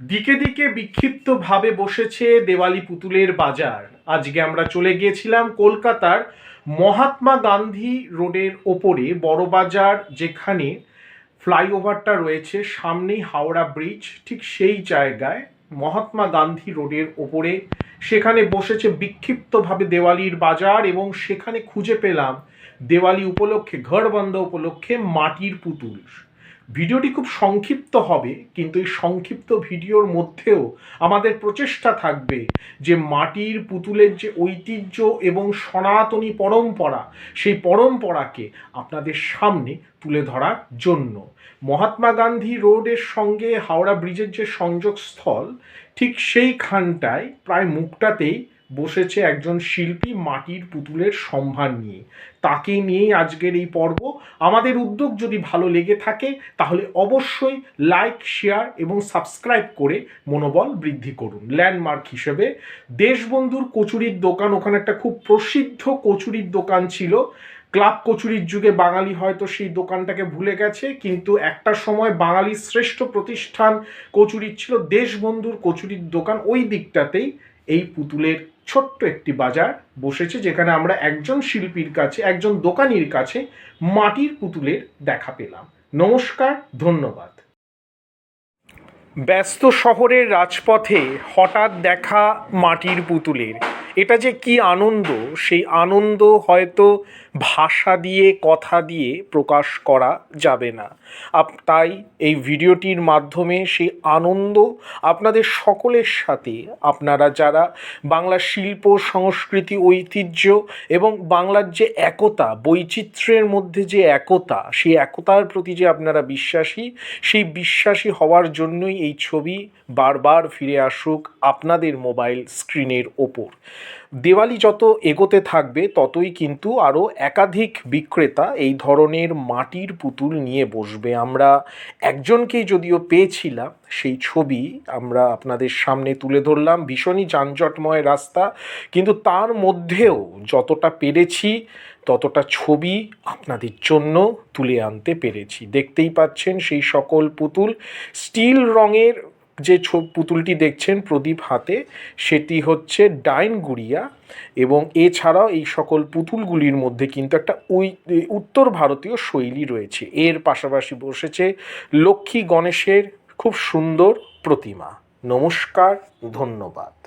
দিকে দিকে বিক্ষিপ্তভাবে বসেছে দেওয়ালি পুতুলের বাজার। আজকে আমরা চলে গিয়েছিলাম কলকাতার মহাত্মা গান্ধী রোডের ওপরে, বড় বাজার যেখানে ফ্লাইওভারটা রয়েছে, সামনেই হাওড়া ব্রিজ, ঠিক সেই জায়গায় মহাত্মা গান্ধী রোডের ওপরে। সেখানে বসেছে বিক্ষিপ্তভাবে দেওয়ালির বাজার এবং সেখানে খুঁজে পেলাম দেওয়ালি উপলক্ষে ঘর বন্ধ উপলক্ষে মাটির পুতুল। ভিডিওটি খুব সংক্ষিপ্ত হবে, কিন্তু এই সংক্ষিপ্ত ভিডিওর মধ্যেও আমাদের প্রচেষ্টা থাকবে যে মাটির পুতুলের যে ঐতিহ্য এবং সনাতনী পরম্পরা, সেই পরম্পরাকে আপনাদের সামনে তুলে ধরার জন্য। মহাত্মা গান্ধী রোডের সঙ্গে হাওড়া ব্রিজের যে সংযোগস্থল, ঠিক সেইখানটায়, প্রায় মুখটাতেই বসেছে একজন শিল্পী মাটির পুতুলের সম্ভার নিয়ে। তাকে নিয়েই আজকের এই পর্ব। আমাদের উদ্যোগ যদি ভালো লেগে থাকে, তাহলে অবশ্যই লাইক শেয়ার এবং সাবস্ক্রাইব করে মনোবল বৃদ্ধি করুন। ল্যান্ডমার্ক হিসেবে দেশবন্ধুর কচুরির দোকান, ওখানে একটা খুব প্রসিদ্ধ কচুরির দোকান ছিল। ক্লাব কচুরির যুগে বাঙালি হয়তো সেই দোকানটাকে ভুলে গেছে, কিন্তু একটা সময় বাঙালির শ্রেষ্ঠ প্রতিষ্ঠান কচুরির ছিল, দেশবন্ধুর কচুরির দোকান। ওই দিকটাতেই এই পুতুলের ছোট্ট একটি বাজার বসেছে যেখানে আমরা একজন শিল্পীর কাছে, একজন দোকানির কাছে মাটির পুতুলের দেখা পেলাম। নমস্কার, ধন্যবাদ। ব্যস্ত শহরের রাজপথে হঠাৎ দেখা মাটির পুতুলের। এটা যে কি আনন্দ, সেই আনন্দ হয়তো ভাষা দিয়ে, কথা দিয়ে প্রকাশ করা যাবে না। আপ, তাই এই ভিডিওটির মাধ্যমে সেই আনন্দ আপনাদের সকলের সাথে, আপনারা যারা বাংলা শিল্প, সংস্কৃতি, ঐতিহ্য এবং বাংলার যে একতা, বৈচিত্র্যের মধ্যে যে একতা, সেই একতার প্রতি যে আপনারা বিশ্বাসী, সেই বিশ্বাসী হওয়ার জন্যই এই ছবি বারবার ফিরে আসুক আপনাদের মোবাইল স্ক্রিনের ওপর। দেওয়ালি যত এগোতে থাকবে, ততই কিন্তু আরও একাধিক বিক্রেতা এই ধরনের মাটির পুতুল নিয়ে বসবে। আমরা একজনকেই যদিও পেয়েছিলাম, সেই ছবি আমরা আপনাদের সামনে তুলে ধরলাম। ভীষণই যানজটময় রাস্তা, কিন্তু তার মধ্যেও যতটা পেরেছি, ততটা ছবি আপনাদের জন্য তুলে আনতে পেরেছি। দেখতেই পাচ্ছেন সেই সকল পুতুল। স্টিল রঙের যে ছো- পুতুলটি দেখছেন প্রদীপ হাতে, সেটি হচ্ছে ডাইন গুড়িয়া এবং এছাড়াও এই সকল পুতুলগুলির মধ্যে কিন্তু একটা ওই উত্তর ভারতীয় শৈলী রয়েছে। এর পাশাপাশি বসেছে লক্ষ্মী গণেশের খুব সুন্দর প্রতিমা। নমস্কার, ধন্যবাদ।